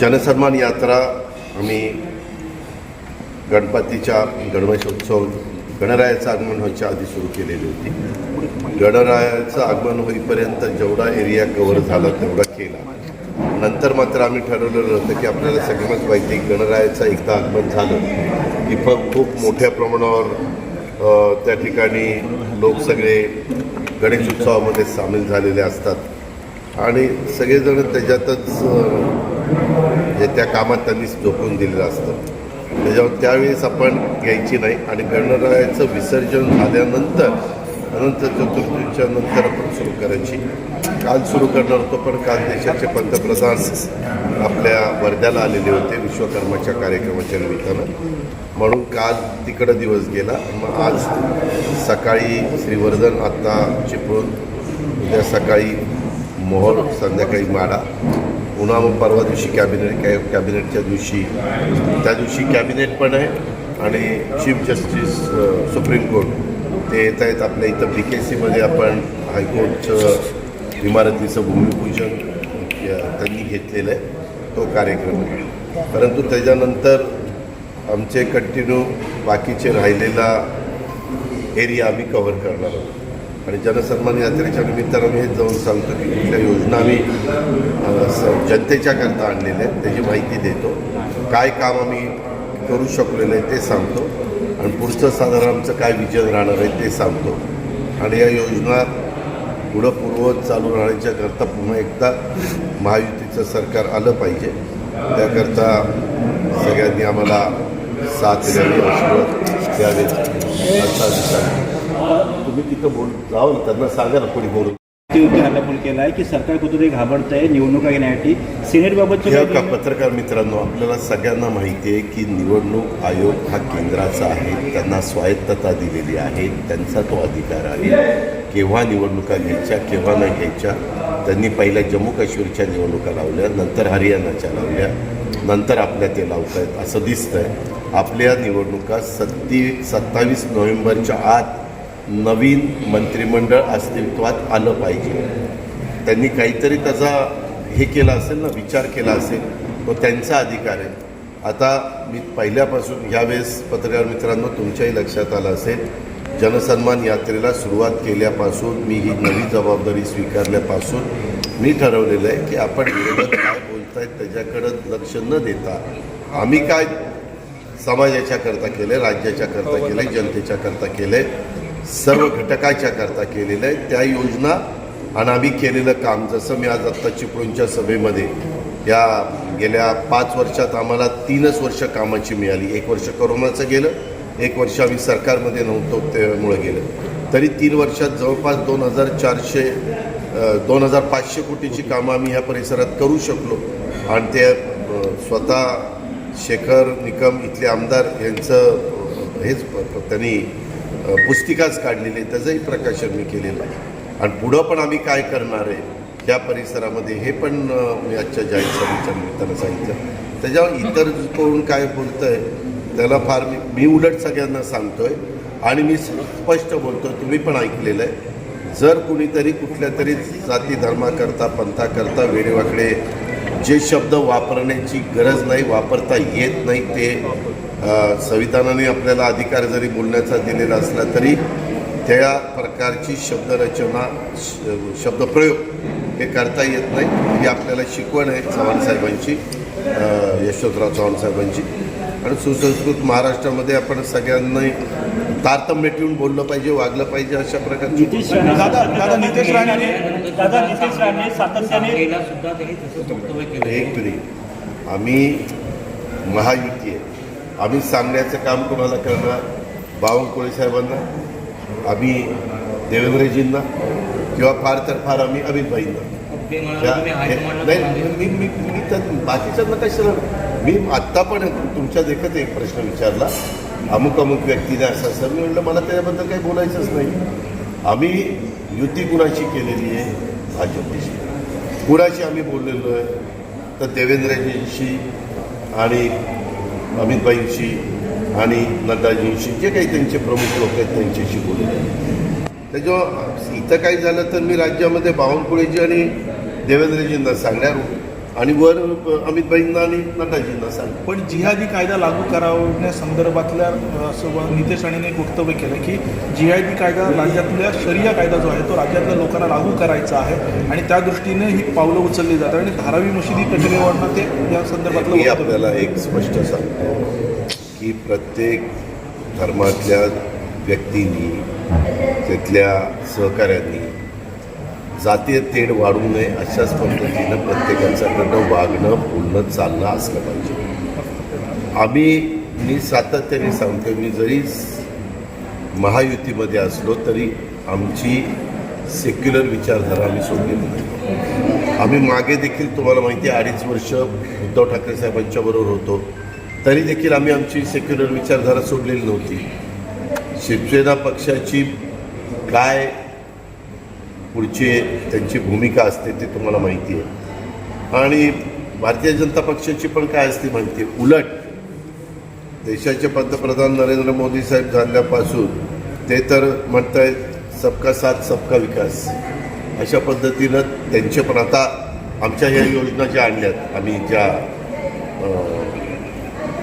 जनसन्मान यात्रा आम्ही गणपतीच्या गणेशोत्सव गणरायाचं आगमन व्हायच्या आधी सुरू केलेली होती. गणरायाचं आगमन होईपर्यंत जेवढा एरिया कव्हर झाला तेवढा केला. नंतर मात्र आम्ही ठरवलेलं होतं की आपल्याला सगळ्यांनाच माहिती आहे गणरायाचं एकदा आगमन झालं की फक्त खूप मोठ्या प्रमाणावर त्या ठिकाणी लोक सगळे गणेश उत्सवामध्ये सामील झालेले असतात. आणि सगळेजण त्याच्यातच जे त्या कामात त्यांनी झोपून दिलेलं असतं. त्याच्यावर त्यावेळेस आपण घ्यायची नाही आणि गणरायाचं विसर्जन झाल्यानंतर अनंत चतुर्थीच्या नंतर आपण सुरू करायची. काल सुरू करणार होतो पण काल देशाचे पंतप्रधान आपल्या वर्ध्याला आलेले होते विश्वकर्माच्या कार्यक्रमाच्या निमित्तानं. म्हणून काल तिकडं दिवस गेला. मग आज सकाळी श्रीवर्धन आत्ता चिपळून उद्या सकाळी मोहर संध्याकाळी माडा पुन्हा मग परवा दिवशी कॅबिनेट कॅ कॅबिनेटच्या दिवशी त्या दिवशी कॅबिनेट पण आहे आणि चीफ जस्टिस सुप्रीम कोर्ट. ते येत आहेत आपल्या इथं बी के सीमध्ये आपण हायकोर्टचं इमारतीचं भूमिपूजन त्यांनी घेतलेलं आहे. तो कार्यक्रम आहे. परंतु त्याच्यानंतर आमचे कंटिन्यू बाकीचे राहिलेला एरिया आम्ही कव्हर करणार आहोत. आणि जनसन्मान यात्रेच्या निमित्तानं मी हेच जाऊन सांगतो की कुठल्या योजना आम्ही जनतेच्या करता आणलेल्या आहेत त्याची माहिती देतो. काय काम आम्ही करू शकलेलं आहे ते सांगतो. आणि पुढचं साधारण आमचं काय विजन राहणार आहे ते सांगतो. आणि या योजना पुढं पूर्वत चालू राहण्याच्या करता पुन्हा एकदा महायुतीचं सरकार आलं पाहिजे. त्याकरता सगळ्यांनी आम्हाला साथ द्यावी आशीर्वाद द्यावे असा विचार तुम्ही तिथं बोल जाऊ ना त्यांना सांगा ना कोणी बोलून केला आहे की सरकार कुठेतरी घाबरत आहे निवडणुका घेण्यासाठी का पत्रकार मित्रांनो आपल्याला सगळ्यांना माहिती आहे की निवडणूक आयोग हा केंद्राचा आहे. त्यांना स्वायत्तता दिलेली आहे. त्यांचा तो अधिकार आहे. केव्हा निवडणुका घ्यायच्या केव्हा नाही घ्यायच्या त्यांनी पहिल्या जम्मू काश्मीरच्या निवडणुका लावल्या नंतर हरियाणाच्या लावल्या नंतर आपल्या ते लावत आहेत असं दिसतंय. आपल्या निवडणुका सत्ती सत्तावीस नोव्हेंबरच्या आत नवीन मंत्रिमंडळ अस्तित्वात आलं पाहिजे. त्यांनी काहीतरी त्याचा हे केलं असेल ना विचार केला असेल तो त्यांचा अधिकार आहे. आता मी पहिल्यापासून यावेळेस पत्रकार मित्रांनो तुमच्याही लक्षात आलं असेल जनसन्मान यात्रेला सुरुवात केल्यापासून मी ही नवी जबाबदारी स्वीकारल्यापासून मी ठरवलेलं आहे की आपण विरोधक काय बोलतायत त्याच्याकडं लक्ष न देता आम्ही काय समाजाच्या करता केलं राज्याच्या करता केलं जनतेच्या करता केलं सर्व घटकाच्या करता केलेलं आहे. त्या योजना आणि आम्ही केलेलं काम जसं मी आज आत्ता चिपळूणच्या सभेमध्ये या गेल्या पाच वर्षात आम्हाला तीनच वर्ष कामाची मिळाली. एक वर्ष करोनाचं गेलं एक वर्ष आम्ही सरकारमध्ये नव्हतो त्यामुळं गेलं. तरी तीन वर्षात जवळपास दोन हजार चारशे दोन हजार पाचशे कोटीची कामं आम्ही ह्या परिसरात करू शकलो. आणि ते स्वतः शेखर निकम इथले आमदार यांचं हेच त्यांनी पुस्तिकाच काढलेली आहे त्याचंही प्रकाशन मी केलेलं आहे. आणि पुढं पण आम्ही काय करणार आहे त्या परिसरामध्ये हे पण मी म्हणजे आजच्या जाहीर सभेच्या निमित्तानं सांगितलं. त्याच्यावर इतर कोण काय बोलतं आहे त्याला फार मी मी उलट सगळ्यांना सांगतो आहे आणि मी स्पष्ट बोलतो तुम्ही पण ऐकलेलं आहे. जर कुणीतरी कुठल्या तरी जाती धर्माकरता पंथाकरता वेडेवाकडे जे शब्द वापरण्याची गरज नाही वापरता येत नाही ते संविधानाने आपल्याला अधिकार जरी बोलण्याचा दिलेला असला तरी त्या प्रकारची शब्दरचना श- शब्दप्रयोग हे करता येत नाही. ही आपल्याला शिकवण आहे चव्हाण साहेबांची अ, यशवंतराव चव्हाण साहेबांची. आणि सुसंस्कृत महाराष्ट्रामध्ये आपण सगळ्यांनी तारतम्य ठेवून बोललं पाहिजे वागलं पाहिजे अशा प्रकारची नितीश राणे दादा दादा नितेश राणे दादा नितीश राणे सातत्याने एक आम्ही महायुती आहे. आम्ही सांगण्याचं काम कोणाला करणार बावनकुळे साहेबांना आम्ही देवेंद्रजींना किंवा फार तर फार आम्ही अमितभाईंना नाही. मी मी मी तर बाकीच्यांना कशाला मी आत्ता पण तुमच्या देखत एक प्रश्न विचारला. अमुक अमुक व्यक्तीने असं असं मी म्हटलं मला त्याच्याबद्दल काही बोलायचंच नाही. आम्ही युती कुणाची केलेली आहे? भाजपची कुणाशी आम्ही बोललेलो आहे? तर देवेंद्रजींशी आणि अमितबाईंशी आणि नड्डाजींशी जे काही त्यांचे प्रमुख लोक आहेत त्यांच्याशी बोलले आहे त्याच्यावर इथं काही झालं तर मी राज्यामध्ये बावनकुळेजी आणि देवेंद्रजींना सांगणार आणि वर अमितभाईंना आणि नटाजींना सांग. पण जिहादी कायदा लागू करावण्यासंदर्भातल्या असं नितेश राणेने एक वक्तव्य केलं की जिहादी कायदा राज्यातल्या शरिया कायदा जो आहे तो राज्यातल्या लोकांना लागू करायचा आहे आणि त्या दृष्टीने ही पावलं उचलली जातात आणि धारावी मशिदी प्रक्रियेवरनं ते या संदर्भातलं आपल्याला एक स्पष्ट सांगतो की प्रत्येक धर्मातल्या व्यक्तींनी तिथल्या सहकाऱ्यांनी जातीय तेढ वाढू नये अशाच पद्धतीनं प्रत्येकाच्याकडनं वागणं बोलणं चालणं असलं पाहिजे. आम्ही मी सातत्याने सांगतो मी जरी महायुतीमध्ये असलो तरी आमची सेक्युलर विचारधारा आम्ही सोडलेली नाही. आम्ही मागे देखील तुम्हाला माहिती आहे अडीच वर्ष उद्धव ठाकरे साहेबांच्या बरोबर होतो. तरी देखील आम्ही आमची सेक्युलर विचारधारा सोडलेली नव्हती. शिवसेना पक्षाची काय पुढचे त्यांची भूमिका असते ते तुम्हाला माहिती आहे. आणि भारतीय जनता पक्षाची पण काय असते माहिती आहे? उलट देशाचे पंतप्रधान नरेंद्र मोदी साहेब झाल्यापासून ते तर म्हणतायत सबका साथ सबका विकास. अशा पद्धतीनं त्यांचे पण आता आमच्या ह्या योजना ज्या आणल्यात आम्ही ज्या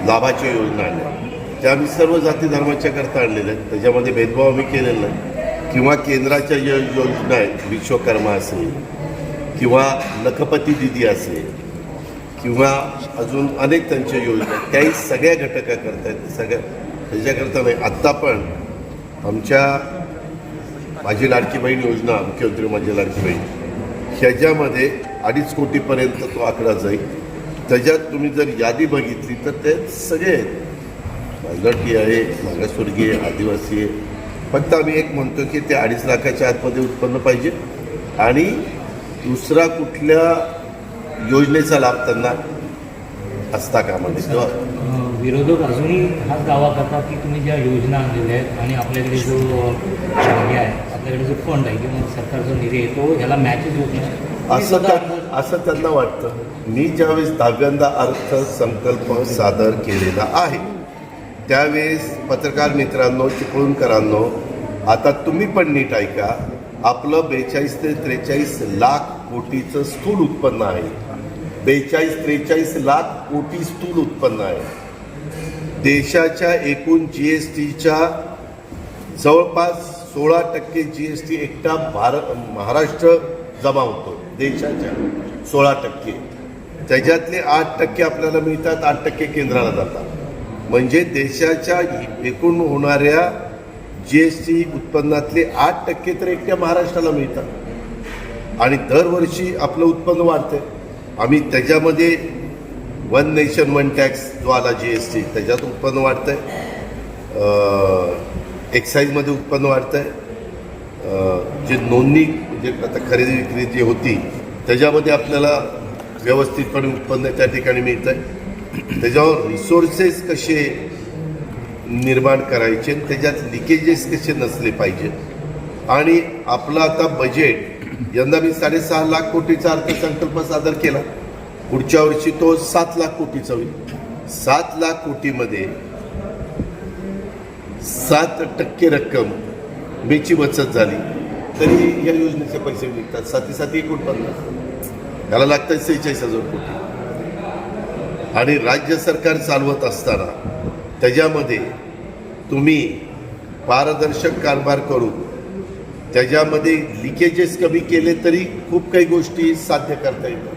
लाभाच्या योजना आणल्या त्या आम्ही सर्व जाती धर्माच्या करता आणलेल्या आहेत. त्याच्यामध्ये भेदभाव आम्ही केलेला नाही. किंवा केंद्राच्या ज्या योजना आहेत विश्वकर्मा असेल किंवा लखपती दिदी असेल किंवा अजून अनेक त्यांच्या योजना त्याही सगळ्या घटका करतायत सगळ्या त्याच्याकरता नाही आत्ता पण आमच्या माझी लाडकी बहीण योजना मुख्यमंत्री माझी लाडकी बहीण ह्याच्यामध्ये अडीच कोटीपर्यंत तो आकडा जाईल. त्याच्यात तुम्ही जर यादी बघितली तर ते सगळे आहेत. मायनॉरिटी आहे मागासवर्गीय आदिवासी आहे फक्त आम्ही एक म्हणतो की ते अडीच लाखाच्या आतमध्ये उत्पन्न पाहिजे. आणि दुसरा कुठल्या योजनेचा लाभ त्यांना असता कामा अं, विरोधक अजूनही हाच दावा करतात की तुम्ही ज्या योजना आणलेल्या आहेत आणि आपल्याकडे जो हे आहे आपल्याकडे जो फंड आहे किंवा सरकार जो निधी आहे तो ह्याला मॅचच होत नाही. असं त्या असं त्यांना वाटतं. मी ज्यावेळेस दहाव्यांदा अर्थसंकल्प सादर केलेला आहे त्यावेळेस पत्रकार मित्रांनो चिपळूणकरांनो आता तुम्ही पण नीट ऐका आपलं बेचाळीस ते त्रेचाळीस लाख कोटीचं स्थूल उत्पन्न आहे. बेचाळीस त्रेचाळीस लाख कोटी स्थूल उत्पन्न आहे. देशाच्या एकूण जी एस टीच्या जवळपास सोळा टक्के जी एस टी एकटा भारत महाराष्ट्र जमा होतो देशाच्या सोळा टक्के. त्याच्यातले आठ टक्के आपल्याला मिळतात आठ टक्के केंद्राला जातात. म्हणजे देशाच्या एकूण होणाऱ्या जी एस टी उत्पन्नातले आठ टक्के तर एकट्या महाराष्ट्राला मिळतात. आणि दरवर्षी आपलं उत्पन्न वाढतं आम्ही त्याच्यामध्ये वन नेशन वन टॅक्स जो आला जी एस टी त्याच्यात उत्पन्न वाढतं आहे एक्साईजमध्ये उत्पन्न वाढतं आहे जे नोंदणी म्हणजे आता खरेदी विक्री जी होती त्याच्यामध्ये आपल्याला व्यवस्थितपणे उत्पन्न त्या ठिकाणी मिळतं आहे त्याच्यावर रिसोर्सेस कसे निर्माण करायचे आणि त्याच्यात लिकेजेस कसे नसले पाहिजे. आणि आपलं आता बजेट यंदा मी साडेसहा लाख कोटीचा अर्थसंकल्प सादर केला. पुढच्या वर्षी तो सात लाख कोटीचा होईल. सात लाख कोटीमध्ये सात टक्के रक्कम बेची बचत झाली. तरी या योजनेचे पैसे निघतात. साती साती एकूण पन्नास. त्याला लागतात सेहेचाळीस हजार कोटी. आणि राज्य सरकार चालवत असताना त्याच्यामध्ये तुम्ही पारदर्शक कारभार करून त्याच्यामध्ये लिकेजेस कमी केले तरी खूप काही गोष्टी साध्य करता येतात.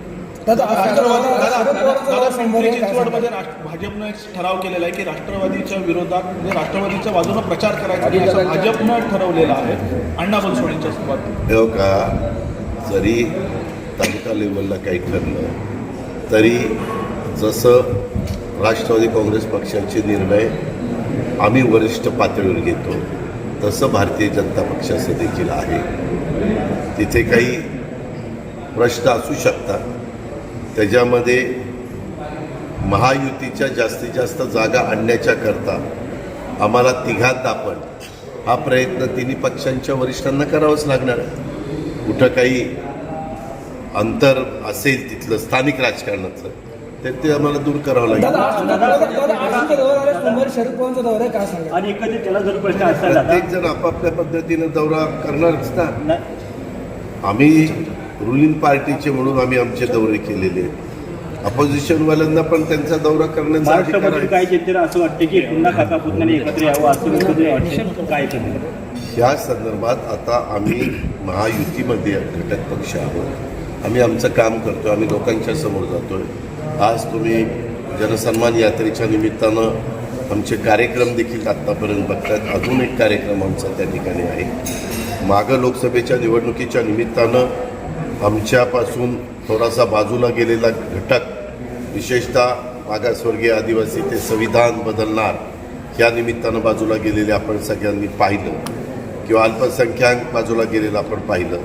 भाजपनं एक ठराव केलेला आहे की राष्ट्रवादीच्या विरोधात म्हणजे राष्ट्रवादीच्या बाजूने प्रचार करायचा भाजपनं ठरवलेलं आहे. अण्णा बनसोडींच्या सोबत. हो का? जरी तालुका लेवलला काही ठरलं तरी जसं राष्ट्रवादी काँग्रेस पक्षाचे निर्णय आम्ही वरिष्ठ पातळीवर घेतो. तसं भारतीय जनता पक्षाचे देखील आहे. तिथे काही प्रश्न असू शकतात. त्याच्यामध्ये महायुतीच्या जास्तीत जास्त जागा आणण्याच्या करता आम्हाला तिघात दापण हा प्रयत्न तिन्ही पक्षांच्या वरिष्ठांना करावाच लागणार आहे. कुठं काही अंतर असेल तिथलं स्थानिक राजकारणातलं तर ते आम्हाला दूर करावं लागेल. काय असतात प्रत्येक जण आपापल्या पद्धतीनं दौरा करणारच ना. नाही आम्ही रुलिंग पार्टीचे म्हणून आम्ही आमचे दौरे केलेले आहेत. अपोजिशनवाल्यांना पण त्यांचा दौरा करण्याचा अधिकार महाराष्ट्रामधील आहे. काही जनतेला असं वाटतं की पुन्हा काका पुतण्याने एकत्र यावं असं कुठेतरी वाटतं? काय करणार या संदर्भात आता आम्ही महायुतीमध्ये घटक पक्ष आहोत. आम्ही आमचं काम करतो आम्ही लोकांच्या समोर जातो आहे आज तुम्ही जनसन्मान यात्रेच्या निमित्तानं आमचे कार्यक्रम देखील आत्तापर्यंत बघतात अजून एक कार्यक्रम आमचा त्या ठिकाणी आहे. मागं लोकसभेच्या निवडणुकीच्या निमित्तानं आमच्यापासून थोडासा बाजूला गेलेला घटक विशेषतः मागासवर्गीय आदिवासी ते संविधान बदलणार या निमित्तानं बाजूला गेलेले आपण सगळ्यांनी पाहिलं. किंवा अल्पसंख्याक बाजूला गेलेलं आपण पाहिलं.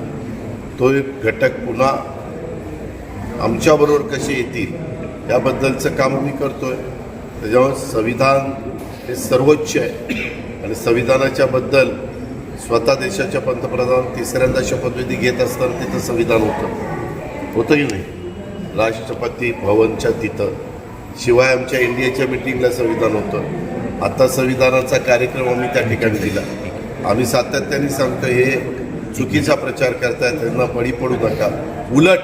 तो एक घटक पुन्हा आमच्याबरोबर कसे येतील याबद्दलचं काम मी करतो आहे त्याच्यामुळे संविधान हे सर्वोच्च आहे. आणि संविधानाच्या बद्दल स्वतः देशाच्या पंतप्रधान तिसऱ्यांदा शपथविधी घेत असताना तिथं संविधान होतं. होतंही नाही. राष्ट्रपती भवनच्या तिथं. शिवाय आमच्या इंडियाच्या मिटिंगला संविधान होतं. आता संविधानाचा कार्यक्रम आम्ही त्या ठिकाणी दिला. आम्ही सातत्याने सांगतो हे चुकीचा प्रचार करतायत त्यांना बळी पडू नका. उलट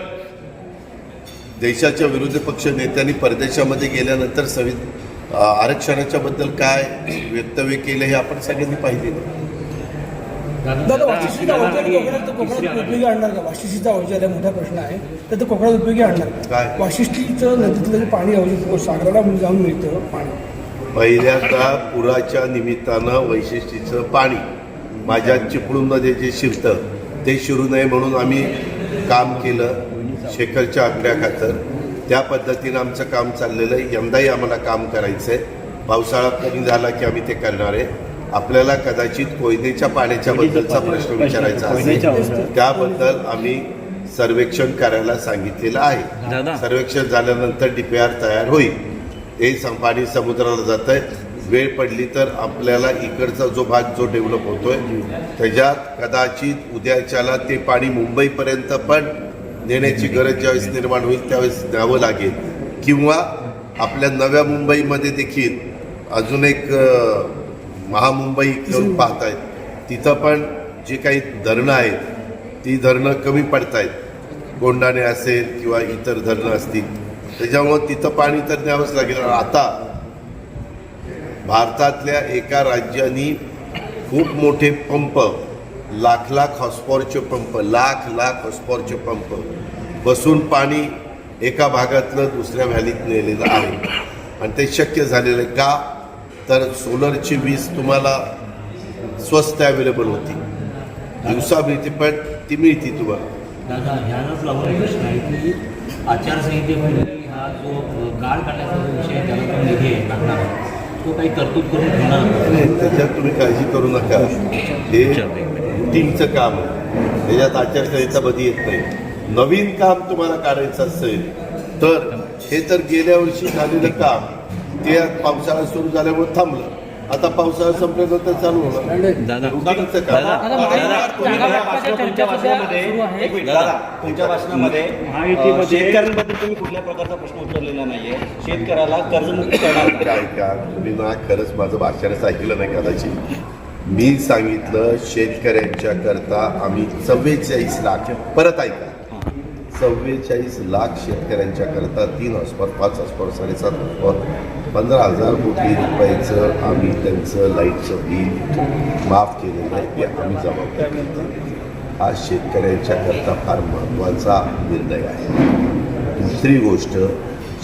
देशाच्या विरोधी पक्ष नेत्यांनी परदेशामध्ये गेल्यानंतर संवि आरक्षणाच्या बद्दल काय वक्तव्य केलं हे आपण सगळ्यांनी कोकणात उपयोगी आणणार का? वाशिष्ठीचा औषध आहे मोठा प्रश्न आहे. तर ते कोकणात उपयोगी आणणार का? काय? वाशिष्ठीचं नदीतलं जे पाणी औषध सागराला जाऊन मिळतं पाणी. पहिल्यांदा पुराच्या निमित्तानं वैशिष्ट्यचं पाणी. माझ्या चिपळूणमध्ये जे शिरतं ते शिरू नये म्हणून आम्ही काम केलं शेखरच्या आकड्याखातर त्या पद्धतीनं आमचं काम चाललेलं आहे. यंदाही आम्हाला काम करायचं आहे पावसाळा कमी झाला की आम्ही ते करणार आहे. आपल्याला कदाचित कोयनेच्या पाण्याच्या बद्दलचा प्रश्न विचारायचा असेल. त्याबद्दल आम्ही सर्वेक्षण करायला सांगितलेलं आहे. सर्वेक्षण झाल्यानंतर डीपीआर तयार होईल. ते सम- पाणी समुद्राला जात आहे वेळ पडली तर आपल्याला इकडचा जो भाग जो डेव्हलप होतोय त्याच्यात कदाचित उद्याच्याला ते पाणी मुंबईपर्यंत पण नेण्याची गरज ज्यावेळेस निर्माण होईल त्यावेळेस द्यावं लागेल. किंवा आपल्या नव्या मुंबईमध्ये देखील अजून एक महामुंबई करून पाहतायत. तिथं पण जे काही धरणं आहेत ती धरणं कमी पडतायत. कोंडाणे असेल किंवा इतर धरणं असतील त्याच्यामुळं तिथं पाणी तर द्यावंच लागेल. आता भारतातल्या एका राज्यानी खूप मोठे पंप लाख लाख हॉस्पॉरचे पंप लाख लाख हॉस्पॉरचे पंप बसून पाणी एका भागातलं दुसऱ्या व्हॅलीत नेलेलं आहे. आणि ते शक्य झालेलं आहे का? तर सोलरची वीज तुम्हाला स्वस्त अवेलेबल होती. दिवसा मिळते पण ती मिळती तुम्हाला. दादा ह्यालाच लागून प्रश्न आहे की आचारसंहितेपूर्वी हा जो गाळ काढण्याचा जो विषय त्याला पण निधी आहे लागणार आहे, तो काही तरतूद करून ठेवणार? नाही. त्याच्यात तुम्ही काळजी करू नका. हे टीमचं काम आहे. त्याच्यात आचारसंहितामध्ये येत नाही. नवीन काम तुम्हाला काढायचं असेल तर हे तर गेल्या वर्षी झालेलं काम ते पावसाळा सुरू झाल्यामुळे थांबलं. आता पावसाळा संपल्यानंतर चालू होणार. दादा रुटीनचं काम. तुमच्या भाषणामध्ये एक मिनिट, दादा तुमच्या भाषणामध्ये महायुतीमध्ये शेतकऱ्यांबद्दल तुम्ही कुठल्या प्रकारचा प्रश्न उचललेला नाहीये. शेतकऱ्याला कर्जमुक्ती करणार? काय का तुम्ही ना खरंच माझं भाषणच ऐकलं नाही कदाचित. मी सांगितलं शेतकऱ्यांच्या करता आम्ही चव्वेचाळीस लाख परत ऐका. चव्वेचाळीस लाख शेतकऱ्यांच्याकरता तीन हॉस्पॉट पाच हॉस्पॉट साडेसात हॉस्पॉट पंधरा हजार कोटी रुपयाचं आम्ही त्यांचं लाईटचं बिल माफ केलेलं आहे ते आम्ही जबाबदार करतो. हा शेतकऱ्यांच्याकरता फार महत्त्वाचा निर्णय आहे. दुसरी गोष्ट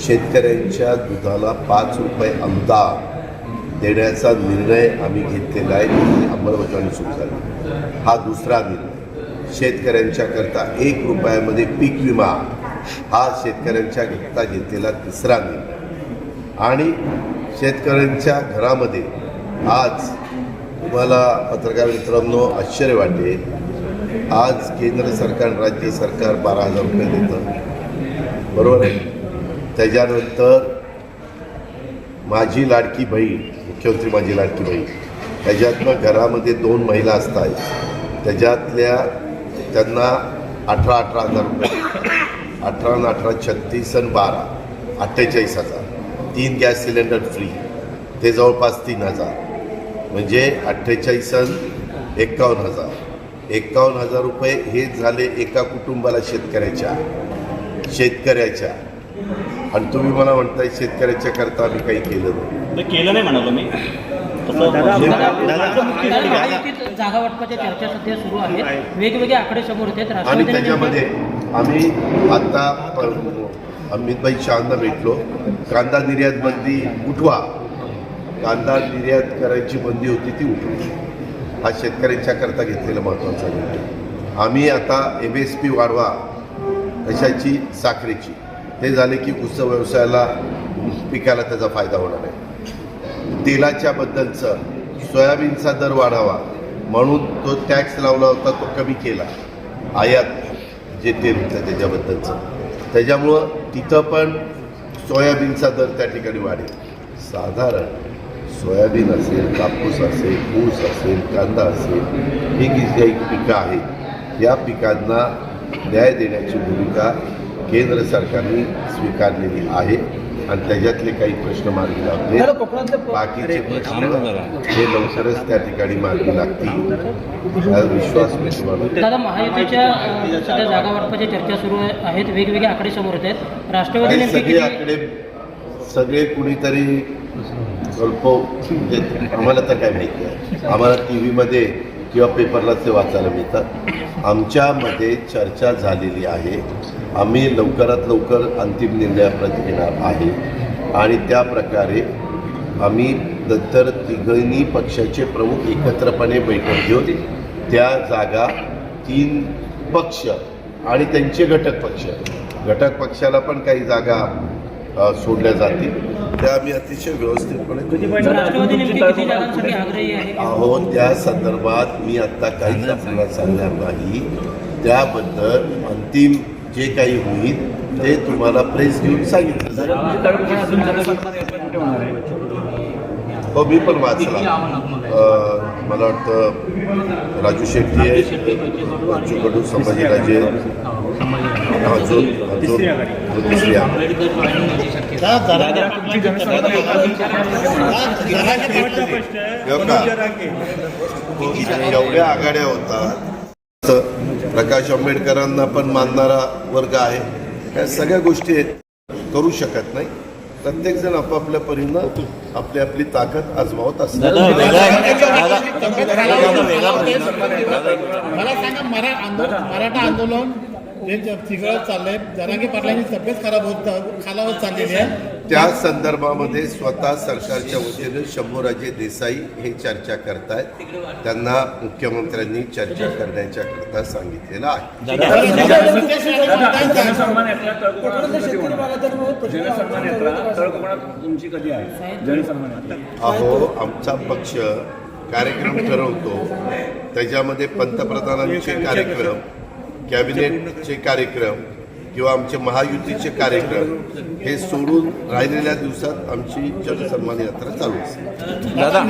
शेतकऱ्यांच्या दुधाला पाच रुपये अनुदान देण्याचा निर्णय आम्ही घेतलेला आहे ती अंमलबजावणी सुरू झाली. हा दुसरा निर्णय. शेतकऱ्यांच्या करता एक रुपयामध्ये पीक विमा हा शेतकऱ्यांच्या करता घेतलेला तिसरा निर्णय आणि शेतकऱ्यांच्या घरामध्ये आज तुम्हाला पत्रकार मित्रांनो आश्चर्य वाटेल. आज केंद्र सरकार राज्य सरकार बारा हजार रुपये देतं. बरोबर आहे? त्याच्यानंतर माझी लाडकी बहीण मुख्यमंत्री माझी लाडकी बहीण त्याच्यातनं घरामध्ये दोन महिला असतात त्याच्यातल्या त्यांना अठरा अठरा हजार रुपये अठरा आणि अठरा छत्तीस आणि बारा अठ्ठेचाळीस हजार तीन गॅस सिलेंडर फ्री ते जवळपास तीन हजार म्हणजे अठ्ठेचाळीस एक्कावन्न हजार एक्कावन्न हजार रुपये हे झाले एका कुटुंबाला शेतकऱ्याच्या शेतकऱ्याच्या आणि तुम्ही मला म्हणताय शेतकऱ्याच्या करता आम्ही काही केलं नाही ते केलं नाही म्हणालो मी जागा वाटपाच्या चर्चा सध्या सुरू आहेत. वेगवेगळे आकडे समोर येत आहेत. आणि राष्ट्रवादीने त्याच्यामध्ये आम्ही आता प- अमितभाई शहांना भेटलो. कांदा निर्यात बंदी उठवा. कांदा निर्यात करायची बंदी होती ती उठवली हा शेतकऱ्यांच्या करता घेतलेला महत्त्वाचा निर्णय. आम्ही आता एम एस पी वाढवा. कशाची? साखरेची. ते झाले की ऊस व्यवसायाला पिकाला त्याचा फायदा होणार आहे. तेलाच्या बद्दलचं सोयाबीनचा दर वाढावा. म्हणून तो टॅक्स लावला होता तो कमी केला. आयात जे तेल होतं त्याच्याबद्दलचं. त्याच्यामुळं तिथं पण सोयाबीनचा दर त्या ठिकाणी वाढेल. साधारण सोयाबीन असेल कापूस असेल ऊस असेल कांदा असेल ही जी काही पिकं आहेत या पिकांना न्याय देण्याची भूमिका केंद्र सरकारने स्वीकारलेली आहे. आणि त्याच्यातले काही प्रश्न मार्गी लावले बाकीचे प्रश्न हे लवकरच त्या ठिकाणी मार्गी लागतील. हा विश्वास मी तुम्हाला दादा महायुतीच्या सध्या जागा वाटपाच्या चर्चा सुरू आहेत. वेगवेगळे आकडे समोर येत आहेत. राष्ट्रवादी सगळे आकडे सगळे कुणीतरी देत आम्हाला तर काय माहिती आहे. आम्हाला टी व्हीमध्ये किंवा पेपरला ते वाचायला मिळतात. आमच्यामध्ये चर्चा झालेली आहे. आम्ही लवकरात लवकर अंतिम निर्णयाप्रत येणार आहे. आणि त्या प्रकारे आम्ही नंतर तिघणी पक्षाचे प्रमुख एकत्रपणे बैठक घेऊन त्या जागा तीन पक्ष आणि त्यांचे घटक पक्ष. घटक पक्षाला पण काही जागा सोडल्या जातील. त्या आम्ही अतिशय व्यवस्थितपणे आहे? अहो त्या संदर्भात मी आत्ता काहीच आपल्याला सांगणार नाही. त्याबद्दल अंतिम जे काही होईल ते तुम्हाला प्रेस घेऊन सांगितलं. हो मी पण वाचला. मला वाटतं राजू शेट्टी आहे. चुकडू संभाजीराजे तिसरी हो? एवढ्या आघाड्या होतात प्रकाश आंबेडकरांना पण मानणारा वर्ग आहे. या सगळ्या गोष्टी करू शकत नाही. प्रत्येक जण आपापल्या परीनं आपली आपली ताकद आजमावत असतात. मला सांगा मराठा आंदोलन जे चाललंय जरांगी पाटलांची तब्येत खराब होत खालावत चाललेली आहे त्या संदर्भामध्ये स्वतः सरकारच्या वतीनं शंभूराजे देसाई हे चर्चा करतायत त्यांना मुख्यमंत्र्यांनी चर्चा करण्याच्या करता सांगितलेलं आहे अहो आमचा पक्ष कार्यक्रम ठरवतो त्याच्यामध्ये पंतप्रधानांचे कार्यक्रम कॅबिनेटचे कार्यक्रम किंवा आमचे महायुतीचे कार्यक्रम हे सोडून राहिलेल्या दिवसात आमची जनसन्मान यात्रा चालू असते दादा.